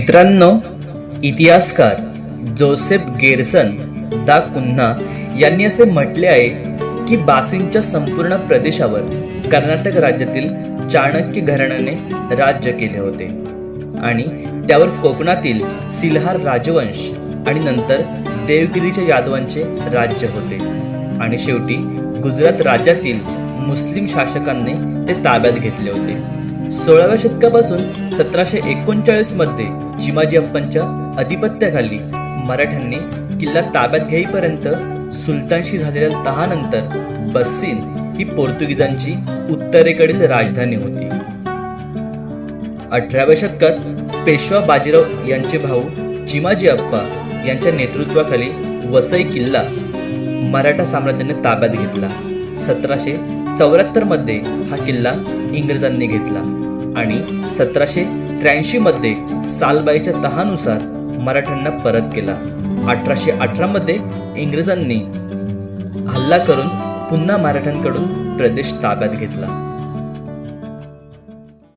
मित्रांनो इतिहासकार जोसेफ गेरसन दा कुन्हा यांनी असे म्हटले आहे की बासिंगच्या संपूर्ण प्रदेशावर कर्नाटक राज्यातील चाणक्य घराण्याने राज्य केले होते आणि त्यावर कोकणातील सिल्हार राजवंश आणि नंतर देवगिरीच्या यादवांचे राज्य होते. आणि शेवटी गुजरात राज्यातील मुस्लिम शासकांनी ते ताब्यात घेतले होते. सोळाव्या शतकापासून सतराशे एकोणचाळीसमध्ये चिमाजी अप्पांच्या अधिपत्याखाली मराठ्यांनी किल्ला ताब्यात घेईपर्यंत सुलतानशी झालेल्या तहानंतर बस्सीन ही पोर्तुगीजांची उत्तरेकडील राजधानी होती. अठराव्या शतकात पेशवा बाजीराव यांचे भाऊ चिमाजी अप्पा यांच्या नेतृत्वाखाली वसई किल्ला मराठा साम्राज्याने ताब्यात घेतला. सतराशे चौऱ्याहत्तरमध्ये हा किल्ला इंग्रजांनी घेतला. आणि सतराशे त्र्याऐंशी मध्ये सालबाईच्या तहानुसार मराठ्यांना परत केला. अठराशे अठरा मध्ये इंग्रजांनी हल्ला करून पुन्हा मराठ्यांकडून प्रदेश ताब्यात घेतला.